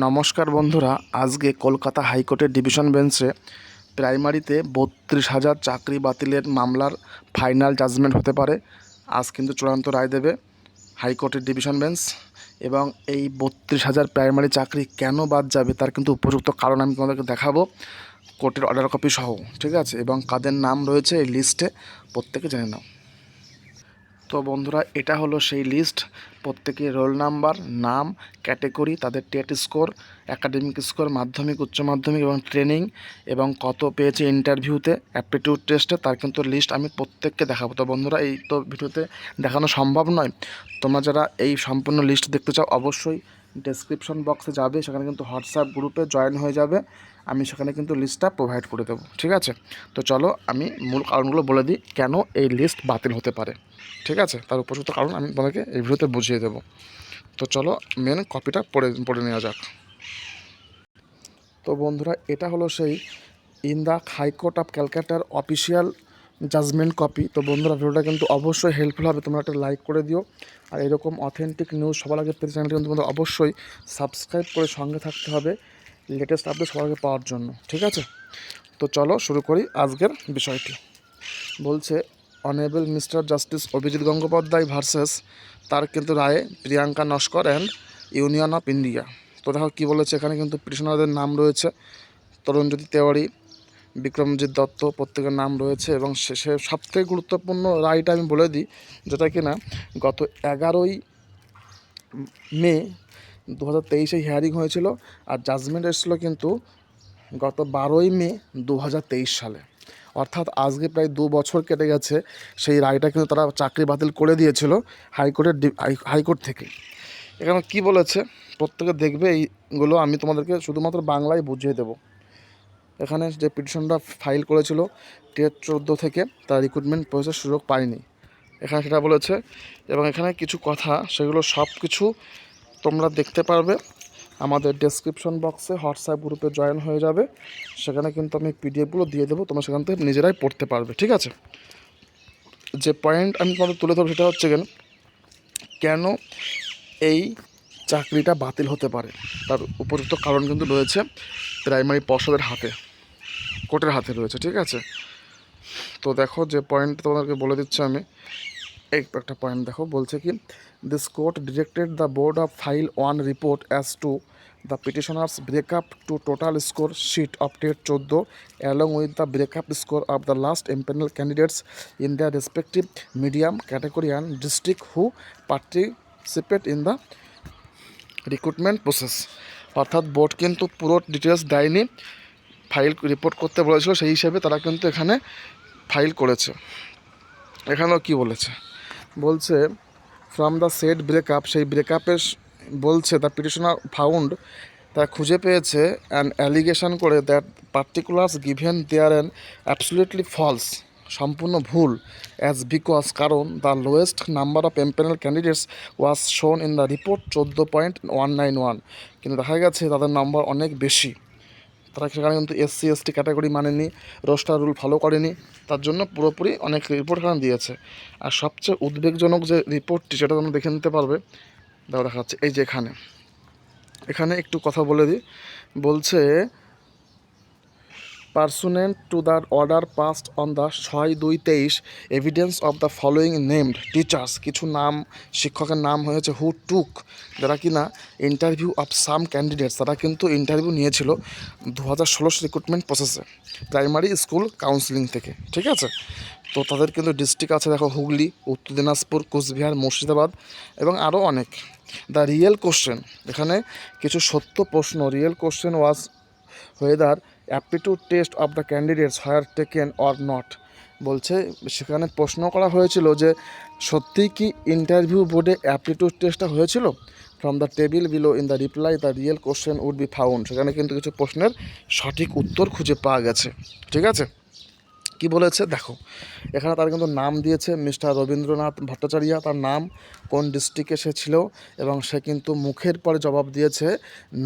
নমস্কার বন্ধুরা, আজকে কলকাতা হাইকোর্টের ডিভিশন বেঞ্চে প্রাইমারিতে বত্রিশ হাজার চাকরি বাতিলের মামলার ফাইনাল জাজমেন্ট হতে পারে। আজ কিন্তু চূড়ান্ত রায় দেবে হাইকোর্টের ডিভিশন বেঞ্চ এবং এই বত্রিশ হাজার প্রাইমারি চাকরি কেন বাদ যাবে তার কিন্তু উপযুক্ত কারণ আমি তোমাদেরকে দেখাবো। কোর্টের অর্ডার কপি সহ, ঠিক আছে? এবং কাদের নাম রয়েছে এই লিস্টে প্রত্যেকে জেনে নাও। তো বন্ধুরা, এটা হলো সেই লিস্ট। প্রত্যেকে রোল নাম্বার, নাম, ক্যাটেগরি, তাদের টেট স্কোর অ্যাকাডেমিক স্কোর, মাধ্যমিক, উচ্চ মাধ্যমিক এবং ট্রেনিং এবং কত পেয়েছে ইন্টারভিউতে, অ্যাপটিটিউড টেস্টে, তার কিন্তু লিস্ট আমি প্রত্যেককে দেখাবো। তো বন্ধুরা, এই তো ভিডিওতে দেখানো সম্ভব নয়। তোমরা যারা এই সম্পূর্ণ লিস্ট দেখতে চাও, অবশ্যই ডেসক্রিপশন বক্সে যাবে, সেখানে কিন্তু হোয়াটসঅ্যাপ গ্রুপে জয়েন হয়ে যাবে। আমি সেখানে কিন্তু লিস্টটা প্রোভাইড করে দেবো, ঠিক আছে? তো চলো আমি মূল কারণগুলো বলে দিই, কেন এই লিস্ট বাতিল হতে পারে, ঠিক আছে? তার উপযুক্ত কারণ আমি তোমাদেরকে এই ভিডিওতে বুঝিয়ে দেবো। তো চলো মেন কপিটা পড়ে পড়ে নেওয়া যাক। তো বন্ধুরা, এটা হলো সেই in the high court of ক্যালকাটার official judgement copy তো বন্ধুরা, ভিডিওটা কিন্তু অবশ্যই হেল্পফুল হবে। তোমরা একটা লাইক করে দিও। আর এরকম অথেন্টিক নিউজ সবার আগে পেতে চ্যানেলটি কিন্তু তোমাদের অবশ্যই সাবস্ক্রাইব করে সঙ্গে থাকতে হবে লেটেস্ট আপডেট সবার আগে পাওয়ার জন্য। ঠিক আছে? তো চলো শুরু করি আজকের বিষয়টি। বলছে honourable mister justice Abhijit Gangopadhyay versus তার কিন্তু রায়ে Priyanka Naskar and union of India তো দেখো কী বলেছে, এখানে কিন্তু পিটিশনারদের নাম রয়েছে। তরুণজ্যোতি তেওয়ারি বিক্রমজিৎ দত্ত প্রত্যেকের নাম রয়েছে এবং শেষে সবথেকে গুরুত্বপূর্ণ রায়টা আমি বলে দিই, যেটা কিনা গত এগারোই মে দু হাজার তেইশে হিয়ারিং হয়েছিল আর জাজমেন্ট এসেছিল কিন্তু গত বারোই মে দু হাজার তেইশ সালে। অর্থাৎ আজকে প্রায় দু বছর কেটে গেছে, সেই রায়টা কিন্তু তারা চাকরি বাতিল করে দিয়েছিল হাইকোর্টের হাইকোর্ট থেকে। এখানে কি বলেছে, প্রত্যেকে দেখবে এইগুলো আমি তোমাদেরকে শুধুমাত্র বাংলায় বুঝিয়ে দেবো। এখানে যে পিটিশনটা ফাইল করেছিল টেট চোদ্দ থেকে, তার রিক্রুটমেন্ট প্রসেসের সুযোগ পায়নি। এখানে সেটা বলেছে, এবং এখানে কিছু কথা, সেগুলো সব কিছু তোমরা দেখতে পারবে। আমাদের ডেসক্রিপশন বক্সে হোয়াটসঅ্যাপ গ্রুপে জয়েন হয়ে যাবে। সেখানে কিন্তু আমি পিডিএফগুলো দিয়ে দেবো, তোমরা সেখান থেকে নিজেরাই পড়তে পারবে, ঠিক আছে? যে পয়েন্ট আমি তোমাদের তুলে ধরবো সেটা হচ্ছে কেন কেন এই চাকরিটা বাতিল হতে পারে? তার উপযুক্ত কারণ কিন্তু রয়েছে প্রাইমারি পর্ষদের হাতে। কোর্টের হাতে রয়েছে, ঠিক আছে? তো দেখো যে পয়েন্ট তোমাদেরকে বলে দিচ্ছি আমি। এই একটা পয়েন্ট দেখো, বলছে কি this court directed the board of file one report as to the petitioners breakup to total score sheet of TET চোদ্দ along with the breakup score of the last empanel candidates in the respective medium category and district who participate in the recruitment process অর্থাৎ board কিন্তু পুরো details দেয়নি। File report করতে বলেছিল, সেই হিসেবে তারা কিন্তু এখানে ফাইল করেছে। এখানেও কি বলেছে? বলছে ফ্রম দ্য সেট ব্রেকআপ সেই ব্রেকআপের বলছে দ্য পিটিশনার ফাউন্ড তা খুঁজে পেয়েছে অ্যান্ড অ্যালিগেশন করে that particulars given there an absolutely false সম্পূর্ণ ভুল অ্যাজ বিকজ কারণ the lowest number of empanel candidates was shown in the report চোদ্দ পয়েন্ট ওয়ান নাইন ওয়ান কিন্তু দেখা গেছে তাদের নাম্বার অনেক বেশি। তারা সেখানে কিন্তু এসসি এসটি ক্যাটাগরি মানেনি রোস্টার রুল ফলো করেনি, তার জন্য পুরোপুরি অনেক রিপোর্ট এখানে দিয়েছে। আর সবচেয়ে উদ্বেগজনক যে রিপোর্টটি সেটা তোমরা দেখে নিতে পারবে। দেখো যাচ্ছে এই যে এখানে। এখানে একটু কথা বলে দিই। বলছে pursuant to the order passed on the ছয় দুই তেইশ evidence of the following named teachers কিছু নাম, শিক্ষকের নাম হয়েছে হু টুক যারা কিনা ইন্টারভিউ অফ সাম ক্যান্ডিডেটস তারা কিন্তু ইন্টারভিউ নিয়েছিল দু হাজার ষোলোশো রিক্রুটমেন্ট প্রসেসে প্রাইমারি স্কুল কাউন্সিলিং থেকে, ঠিক আছে? তো তাদের কিন্তু ডিস্ট্রিক্ট আছে, দেখো হুগলি, উত্তর দিনাজপুর, কোচবিহার, মুর্শিদাবাদ এবং আরও অনেক। দ্য রিয়েল কোশ্চেন এখানে কিছু সত্য প্রশ্ন real question was whether aptitude test of the candidates hire taken or not বলছে, সেখানে প্রশ্ন করা হয়েছিল যে, সত্যিই কি ইন্টারভিউ বোর্ডে অ্যাপটিটিউড টেস্টটা হয়েছিল? From the table below in the reply the real question would be found সেখানে কিন্তু কিছু প্রশ্নের সঠিক উত্তর খুঁজে পাওয়া গেছে। ঠিক আছে? কি বলেছে? দেখো, এখানে তার কিন্তু নাম দিয়েছে মিস্টার রবীন্দ্রনাথ ভট্টাচার্য। তার নাম কোন ডিস্ট্রিক্টে সে ছিল এবং সে কিন্তু মুখের পরে জবাব দিয়েছে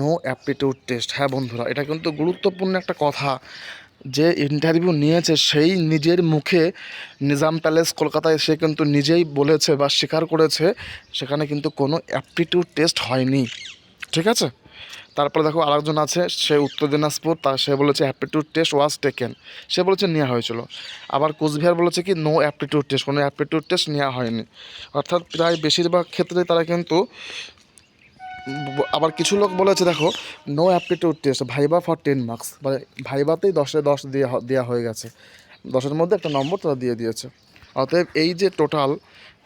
নো অ্যাপটিটিউড টেস্ট হ্যাঁ বন্ধুরা, এটা কিন্তু গুরুত্বপূর্ণ একটা কথা। যে ইন্টারভিউ নিয়েছে সেই নিজের মুখে নিজাম প্যালেস কলকাতায় সে কিন্তু নিজেই বলেছে বা স্বীকার করেছে, সেখানে কিন্তু কোনো অ্যাপটিটিউড টেস্ট হয়নি। ঠিক আছে? তারপরে দেখো আরেকজন আছে, সে উত্তর দিনাজপুর, তা সে বলেছে অ্যাপটিটিউড টেস্ট ওয়াজ টেকেন সে বলেছে নেওয়া হয়েছিল। আবার কোচবিহার বলেছে কি নো অ্যাপটিটিউড টেস্ট কোনো অ্যাপটিটিউড টেস্ট নেওয়া হয়নি। অর্থাৎ প্রায় বেশিরভাগ ক্ষেত্রে তারা কিন্তু আবার কিছু লোক বলেছে, দেখো no aptitude test viva for ten marks মানে ভাইবাতেই দশে দশ দিয়ে দেওয়া হয়ে গেছে। দশের মধ্যে একটা নম্বর তারা দিয়ে দিয়েছে। অতএব এই যে টোটাল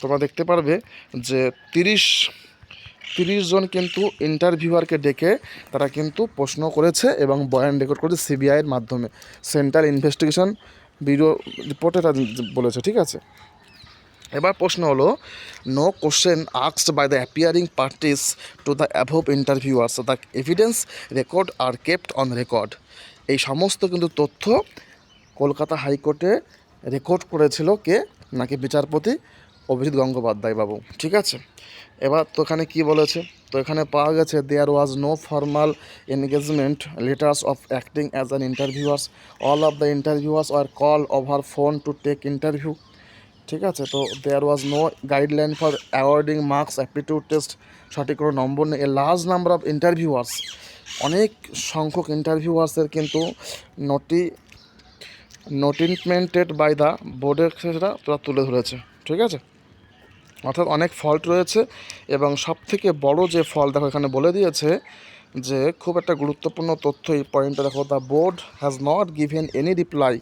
তোমরা দেখতে পারবে যে তিরিশ তিরিশ জন কিন্তু ইন্টারভিউয়ারকে ডেকে তারা কিন্তু প্রশ্ন করেছে এবং বয়ান রেকর্ড করেছে সিবিআইয়ের মাধ্যমে। সেন্ট্রাল ইনভেস্টিগেশন ব্যুরো রিপোর্টে বলেছে, ঠিক আছে? এবার প্রশ্ন হলো no question আক্সড by the appearing parties to the above interviewers the evidence record are kept on record এই সমস্ত কিন্তু তথ্য কলকাতা হাইকোর্টে রেকর্ড করেছিল কে? নাকি বিচারপতি? অভিজিৎ গঙ্গোপাধ্যায় বাবু, ঠিক আছে? এবার তো এখানে কী বলেছে? তো এখানে পাওয়া গেছে there was no formal engagement letters of acting as an interviewers all of the interviewers are call over phone to take interview ঠিক আছে? তো there was no guideline for awarding marks aptitude test সঠিক কোনো নম্বর নেই। A large number of interviewers অনেক সংখ্যক ইন্টারভিউয়ার্সের কিন্তু নটি নোটিনমেন্টেড বাই দ্য বোর্ডের সেটা তুলে ধরেছে। ঠিক আছে? অর্থাৎ অনেক ফল্ট রয়েছে এবং সব থেকে বড় যে ফল দেখো এখানে বলে দিয়েছে যে খুব একটা গুরুত্বপূর্ণ তথ্য এই পয়েন্টটা দেখো the board has not given any reply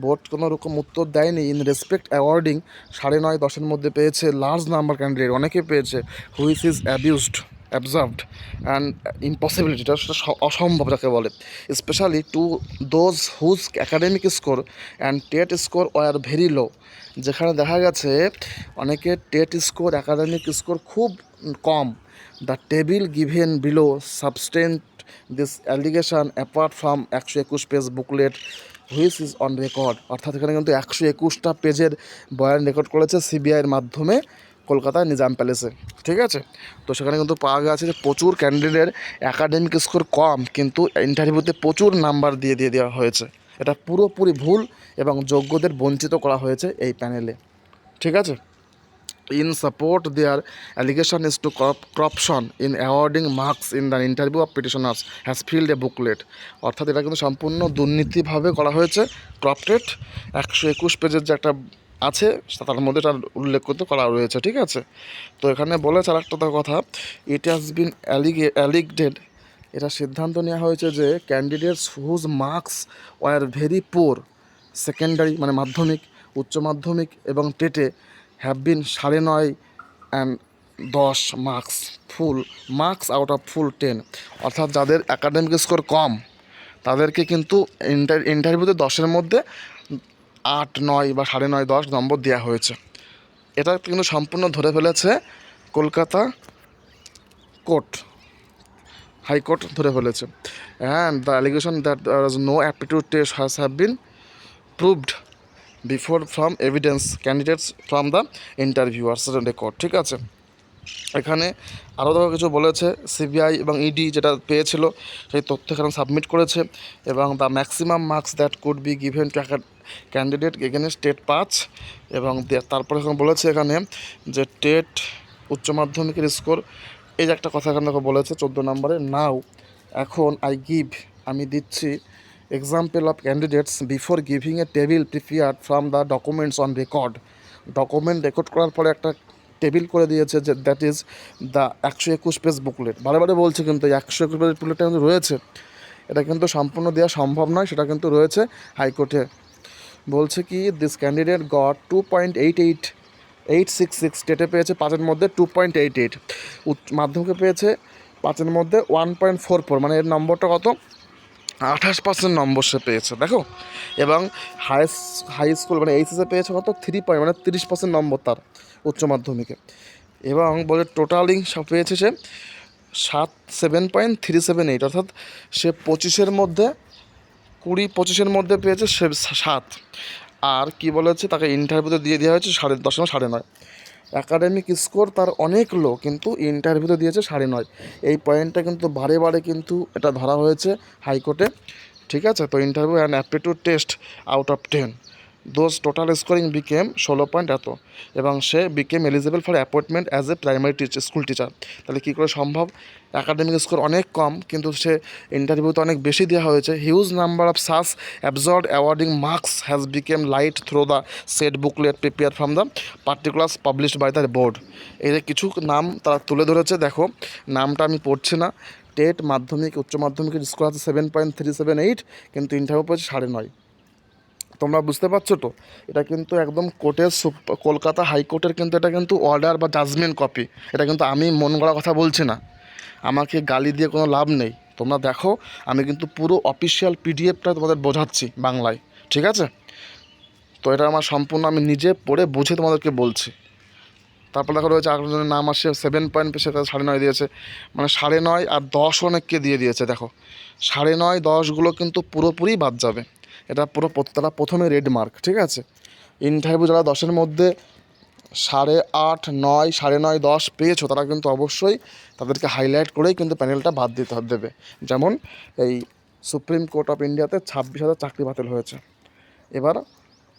board কোনো রকম উত্তর দেয়নি ইন রেসপেক্ট অ্যাওয়ার্ডিং সাড়ে নয়, দশের মধ্যে পেয়েছে লার্জ নাম্বার ক্যান্ডিডেট অনেকে পেয়েছে which is abused observed and impossibility এটা সেটা অসম্ভব যাকে বলে। Specially to those whose academic score and TET score were very low যেখানে দেখা গেছে অনেকে টেট স্কোর অ্যাকাডেমিক স্কোর খুব কম। The table given below substantiate this allegation apart from একশো একুশ page booklet which is on record অর্থাৎ এখানে কিন্তু একশো একুশটা পেজের বয়ান রেকর্ড করেছে সিবিআইয়ের মাধ্যমে। কলকাতায় নিজাম প্যালেসে ঠিক আছে? তো সেখানে কিন্তু পাওয়া গেছে যে প্রচুর ক্যান্ডিডেট অ্যাকাডেমিক স্কোর কম, কিন্তু ইন্টারভিউতে প্রচুর নাম্বার দিয়ে দিয়ে, দেওয়া হয়েছে। এটা পুরোপুরি ভুল এবং যোগ্যদের বঞ্চিত করা হয়েছে এই প্যানেলে ঠিক আছে? In support their allegation is to corruption in awarding marks in the interview of petitioners has filled a booklet অর্থাৎ এটা কিন্তু সম্পূর্ণ দুর্নীতিভাবে করা হয়েছে। ক্রপটেড একশো একুশ পেজের যে একটা আছে তার মধ্যে তার উল্লেখ করতে করা রয়েছে, ঠিক আছে? তো এখানে বলেছে আর একটা কথা ইট হ্যাজ বিন অ্যালিগে অ্যালিগেড এটা সিদ্ধান্ত নেওয়া হয়েছে যে candidates whose marks were very poor secondary মানে মাধ্যমিক, উচ্চ মাধ্যমিক এবং টেটে হ্যাভ বিন সাড়ে নয় অ্যান্ড দশ marks full marks out of full ten অর্থাৎ যাদের একাডেমিক স্কোর কম, তাদেরকে কিন্তু ইন্টার ইন্টারভিউতে দশের মধ্যে আট, নয় বা সাড়ে নয়, দশ নম্বর দেওয়া হয়েছে। এটা কিন্তু সম্পূর্ণ ধরে ফেলেছে কলকাতা কোর্ট হাইকোর্ট ধরে ফেলেছে। And the allegation that no aptitude test has have been proved before from evidence candidates from the interviewers record ঠিক আছে? এখানে আরও দেখো কিছু বলেছে সিবিআই এবং ইডি যেটা পেয়েছিল, সেই তথ্য এখানে সাবমিট করেছে এবং the maximum marks that could be given to candidate again state পাঁচ এবং তারপরে এখানে বলেছে এখানে যে টেট উচ্চ মাধ্যমিকের স্কোর এই যে একটা কথা এখানে বলেছে চোদ্দ নম্বরে, নাও, এখন আই গিভ আমি দিচ্ছি। Example of candidates before giving a table prepared from the documents on record document record করার পরে একটা টেবিল করে দিয়েছে যে দ্যাট ইজ দ্য একশো একুশ পেজ বুকলেট বারে বারে বলছে কিন্তু একশো একুশ পেজ বুকলেটটা কিন্তু রয়েছে। এটা কিন্তু সম্পূর্ণ দেওয়া সম্ভব নয়, সেটা কিন্তু রয়েছে হাইকোর্টে। বলছে কি this candidate got two point eight eight eight six six স্টেটে পেয়েছে পাঁচের মধ্যে টু পয়েন্ট এইট এইট মাধ্যমিকে পেয়েছে পাঁচের মধ্যে ওয়ান পয়েন্ট ফোর ফোর মানে এর নম্বরটা কত? আঠাশ পার্সেন্ট নম্বর সে পেয়েছে, দেখো। এবং হাই হাই স্কুল মানে এইচএসে পেয়েছে কত? থ্রি পয়েন্ট মানে তিরিশ পার্সেন্ট নম্বর তার উচ্চ মাধ্যমিকে। এবং বলে টোটালিং সব পেয়েছে সে সাত seven point three seven eight অর্থাৎ সে পঁচিশের মধ্যে কুড়ি পঁচিশের মধ্যে পেয়েছে সে সাত। আর কি বলেছে? তাকে ইন্টারভিউতে দিয়ে দেওয়া হয়েছে সাড়ে দশ না সাড়ে নয়। অ্যাকাডেমিক স্কোর তার অনেক লো কিন্তু ইন্টারভিউতে দিয়েছে সাড়ে নয়। এই পয়েন্টটা কিন্তু বারে বারে কিন্তু এটা ধরা হয়েছে হাইকোর্টে। ঠিক আছে? তো interview and aptitude test out of ten those total scoring became ষোলো পয়েন্ট এত এবং সে became eligible for appointment as a primary teacher school teacher তাহলে কী করে সম্ভব? অ্যাকাডেমিক স্কোর অনেক কম, কিন্তু সে ইন্টারভিউতে অনেক বেশি দেওয়া হয়েছে। Huge number of such absurd awarding marks has became light through the set booklet prepare from the particulars published by the board যে কিছু নাম তারা তুলে ধরেছে, দেখো। নামটা আমি পড়ছি না। টেট মাধ্যমিক, উচ্চ মাধ্যমিকের স্কোর আছে seven point three seven eight কিন্তু ইন্টারভিউ পড়েছে সাড়ে নয়। তোমরা বুঝতে পারছ তো? এটা কিন্তু একদম কোর্টের কলকাতা হাইকোর্টের কিন্তু এটা কিন্তু অর্ডার বা জাজমেন্ট কপি এটা কিন্তু আমি মন গড়া কথা বলছি না। আমাকে গালি দিয়ে কোনো লাভ নেই। তোমরা দেখো, আমি কিন্তু পুরো অফিসিয়াল পিডিএফটা তোমাদের বোঝাচ্ছি বাংলায়। ঠিক আছে? তো এটা আমার সম্পূর্ণ আমি নিজে পড়ে বুঝে তোমাদেরকে বলছি। তারপর দেখা রয়েছে, আরেকজনের নাম আসে সেভেন পয়েন্ট পেশে তারা সাড়ে নয় দিয়েছে। মানে সাড়ে নয় আর দশ অনেককে দিয়ে দিয়েছে, দেখো। সাড়ে নয় দশগুলো কিন্তু পুরোপুরি বাদ যাবে। এটা পুরো তারা প্রথমে রেড মার্ক ঠিক আছে? ইন্টারভিউ যারা দশের মধ্যে সাড়ে আট, নয়, সাড়ে নয়, দশ পেয়েছ, তারা কিন্তু অবশ্যই তাদেরকে হাইলাইট করেই কিন্তু প্যানেলটা বাদ দিতে দেবে। যেমন এই সুপ্রিম কোর্ট অফ ইন্ডিয়াতে ছাব্বিশ হাজার চাকরি বাতিল হয়েছে। এবার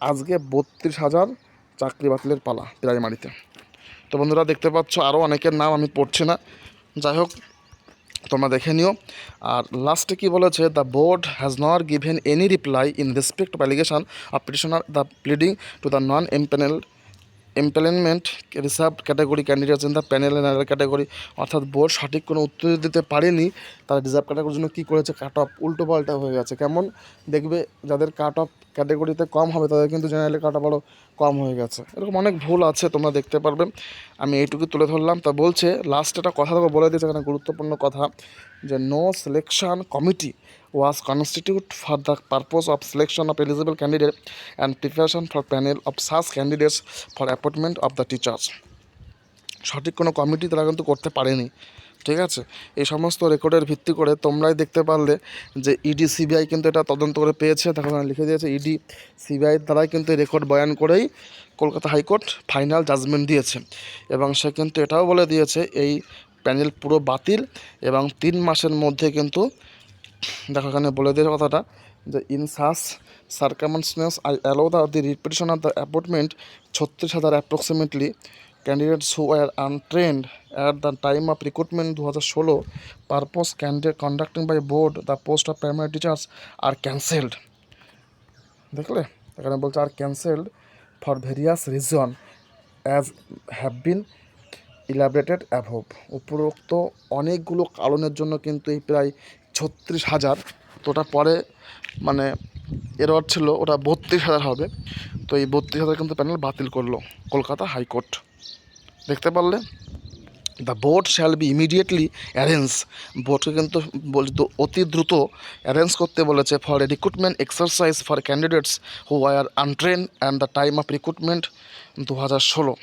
আজকে বত্রিশ হাজার চাকরি বাতিলের পালা প্রাইমারিতে তো বন্ধুরা দেখতে পাচ্ছ আরও অনেকের নাম আমি পড়ছি না। যাই হোক তোমরা দেখে নিও। আর লাস্টে কি বলেছে the board has not given any reply in respect of allegation of petitioner the pleading to the non empanel empanelment reserve category candidates in the panel and category অর্থাৎ বোর্ড সঠিক কোনো উত্তর দিতে পারেনি, তারা রিজার্ভ ক্যাটাগরির জন্য কী করেছে? কাট অফ উল্টো পাল্টা হয়ে গেছে। কেমন? দেখবে যাদের কাট অফ ক্যাটাগরিতে কম হবে, তাদের কিন্তু জেনারেলি কাট অফ আরও কম হয়ে গেছে। এরকম অনেক ভুল আছে, তোমরা দেখতে পারবে। আমি এইটুকু তুলে ধরলাম। তা বলছে লাস্ট একটা কথা তোকে বলে দিয়েছে, এখানে গুরুত্বপূর্ণ কথা, যে no selection committee was constitute for the purpose of selection of eligible candidate and preparation for panel of such candidates for appointment of the teachers সঠিক কোনো কমিটি তারা কিন্তু করতে পারেনি। ঠিক আছে? এই সমস্ত রেকর্ডের ভিত্তি করে তোমরাই দেখতে পারলে যে ইডি সিবিআই কিন্তু এটা তদন্ত করে পেয়েছে। এখানে লিখে দিয়েছে ইডি সিবিআই দ্বারাই কিন্তু রেকর্ড বয়ান করেই কলকাতা হাইকোর্ট ফাইনাল জাজমেন্ট দিয়েছে। এবং সে কিন্তু এটাও বলে দিয়েছে, এই প্যানেল পুরো বাতিল এবং তিন মাসের মধ্যে কিন্তু দেখো, এখানে বলে দিয়েছে কথাটা যে in such circumstances I allow the the repetition of the appointment ছত্রিশ হাজার approximately candidates who are untrained at the time of recruitment দু হাজার ষোলো purpose candidate conducting by board the post of primary teachers are cancelled দেখলে? এখানে বলছে are cancelled for various reason as have been elaborated above উপরোক্ত অনেকগুলো কারণের জন্য কিন্তু এই প্রায় ছত্রিশ হাজার তো ওটা পরে মানে এরর ছিল, ওটা বত্রিশ হাজার হবে। তো এই বত্রিশ হাজার কিন্তু প্যানেল বাতিল করল কলকাতা হাইকোর্ট। দেখতে পারলে? The board shall be immediately arrange বোটকে কিন্তু অতি দ্রুত অ্যারেঞ্জ করতে বলেছে for recruitment exercise for candidates who are untrained and the time of recruitment দু হাজার ষোলো।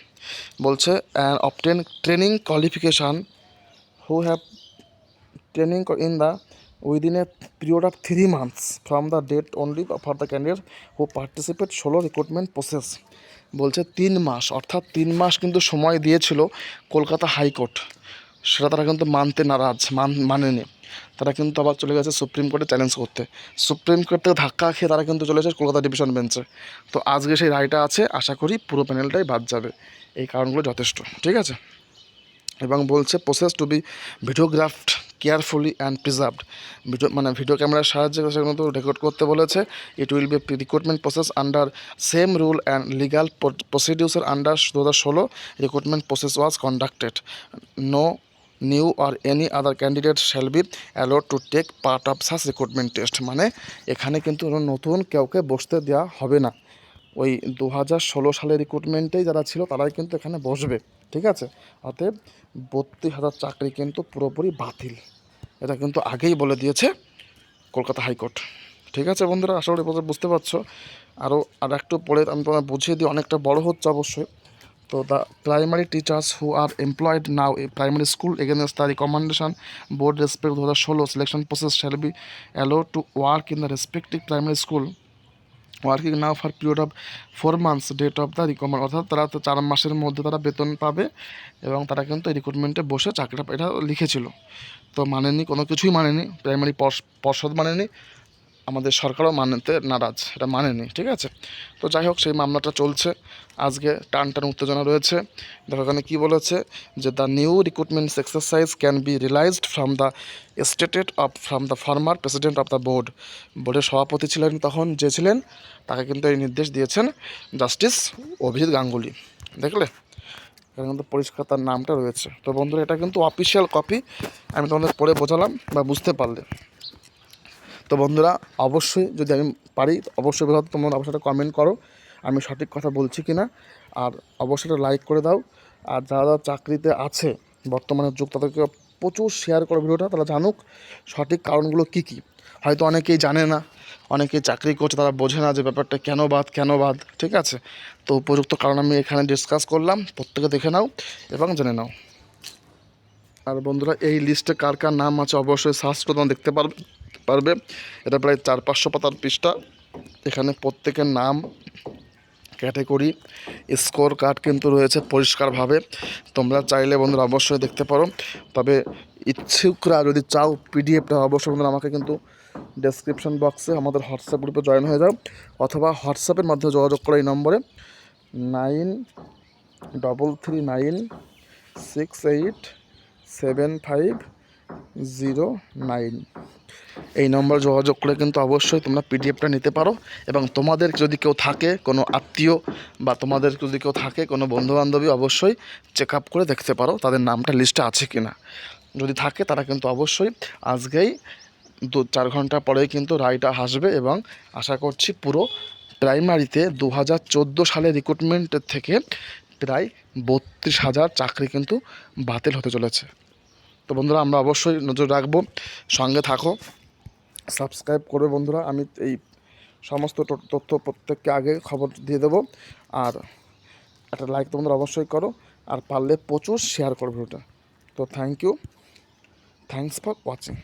বলছে and obtain training qualification who have training in the within a period of three months from the date only for the candidate who participate ষোলো recruitment process বলছে তিন মাস। অর্থাৎ তিন মাস কিন্তু সময় দিয়েছিল কলকাতা হাইকোর্ট। সেটা তারা কিন্তু মানতে নারাজ, মান, মানেনি। তারা কিন্তু আবার চলে গেছে সুপ্রিম কোর্টে চ্যালেঞ্জ করতে। সুপ্রিম কোর্ট থেকে ধাক্কা খেয়ে তারা কিন্তু চলে এসেছে কলকাতা ডিভিশন বেঞ্চে তো আজকে সেই রায়টা আছে, আশা করি পুরো প্যানেলটাই বাদ যাবে। এই কারণগুলো যথেষ্ট। ঠিক আছে? এবং বলছে process to be videographed carefully and preserved video মানে ভিডিও ক্যামেরার সাহায্যে সেগুলো রেকর্ড করতে বলেছে it will be recruitment process under same rule and legal প্রসিডিউসের under দু হাজার ষোলো recruitment process was conducted no new or any other candidate shall be allowed to take part of such recruitment test মানে এখানে কিন্তু নতুন কাউকে বসতে দেওয়া হবে না। ওই দু সালের রিক্রুটমেন্টেই যারা ছিল, তারাই কিন্তু এখানে বসবে। ঠিক আছে? অতএব বত্রিশ হাজার চাকরি কিন্তু পুরোপুরি বাতিল। এটা কিন্তু আগেই বলে দিয়েছে কলকাতা হাইকোর্ট। ঠিক আছে বন্ধুরা? আশা করি বোঝা- বুঝতে পারছ। আরও আর একটু পরে আমি তোমায় বুঝিয়ে দিই, অনেকটা বড় হচ্ছে অবশ্যই। তো the primary teachers who are employed now a primary school against the recommendation board respect দু হাজার ষোলো selection process shall be allow to work in the respective primary school. Working now for period of four months date of the recommend অর্থাৎ তারা তো চার মাসের মধ্যে তারা বেতন পাবে এবং তারা কিন্তু এই রিক্রুটমেন্টে বসে চাকরিটা এটা লিখেছিল। তো মানেনি, কোনো কিছুই মানেনি প্রাইমারি পর্ষদ মানেনি আমাদের সরকারও মানতে নারাজ, এটা মানেনি, ঠিক আছে? তো যাই হোক, সেই মামলাটা চলছে। আজকে টান টান উত্তেজনা রয়েছে। দেখো এখানে কী বলেছে যে the new recruitments exercise can be realised from the stated of from the former president of the board বোর্ডের সভাপতি ছিলেন তখন, যে ছিলেন, তাকে কিন্তু এই নির্দেশ দিয়েছেন জাস্টিস অভিজিৎ গাঙ্গুলি। দেখলে? এখানে কিন্তু পরিষ্কার তার নামটা রয়েছে। তো বন্ধুরা, এটা কিন্তু অফিসিয়াল কপি আমি তোমাদের পড়ে বোঝালাম বা বুঝতে পারলে। তো বন্ধুরা, অবশ্যই যদি আমি পারি, অবশ্যই বোঝাতে তোমরা অবশ্যই কমেন্ট করো, আমি সঠিক কথা বলছি কি না আর অবশ্যই লাইক করে দাও। আর যারা যারা চাকরিতে আছে, বর্তমানে যুগ তাদেরকে প্রচুর শেয়ার করো ভিডিওটা, তারা জানুক সঠিক কারণগুলো কী কী। হয়তো অনেকেই জানে না, অনেকেই চাকরি করছে, তারা বোঝে না যে ব্যাপারটা কেন বাদ কেন বাদ, ঠিক আছে? তো উপযুক্ত কারণ আমি এখানে ডিসকাস করলাম, প্রত্যেকে দেখে নাও এবং জেনে নাও। আর বন্ধুরা, এই লিস্টে কার কার নাম আছে, অবশ্যই সার্চ করে দেখতে পারবে। পারবে। এটা প্রায় চার পাঁচশো পাতার পৃষ্ঠা। এখানে প্রত্যেকের নাম, ক্যাটেগরি, স্কোর কার্ড কিন্তু রয়েছে পরিষ্কারভাবে। তোমরা চাইলে বন্ধুরা অবশ্যই দেখতে পারো। তবে ইচ্ছুকরা যদি চাও পিডিএফটা, অবশ্যই বন্ধুরা আমাকে কিন্তু ডেসক্রিপশন বক্সে আমাদের হোয়াটসঅ্যাপ গ্রুপে জয়েন হয়ে যাও অথবা হোয়াটসঅ্যাপের মাধ্যমে যোগাযোগ করো এই নম্বরে। Nine double three nine six eight seven five zero nine. এই নম্বর যোগাযোগ করে কিন্তু অবশ্যই তোমরা পিডিএফটা নিতে পারো এবং তোমাদের যদি কেউ থাকে, কোনো আত্মীয় বা তোমাদের যদি কেউ থাকে, কোনো বন্ধুবান্ধবী অবশ্যই চেক আপ করে দেখতে পারো তাদের নামটা লিস্টে আছে কি না যদি থাকে তারা কিন্তু অবশ্যই আজকেই দু চার ঘণ্টা পরেই কিন্তু রায়টা আসবে এবং আশা করছি পুরো প্রাইমারিতে দু হাজার চোদ্দ সালে রিক্রুটমেন্টের থেকে প্রায় বত্রিশ হাজার চাকরি কিন্তু বাতিল হতে চলেছে। তো বন্ধুরা, আমরা অবশ্যই নজর রাখব। সঙ্গে থাকো। সাবস্ক্রাইব করবে বন্ধুরা, আমি এই সমস্ত তথ্য প্রত্যেককে আগে খবর দিয়ে দেবো। আর একটা লাইক তোমরা অবশ্যই করো, আর পারলে প্রচুর শেয়ার করবে ওটা। তো thank you thanks for watching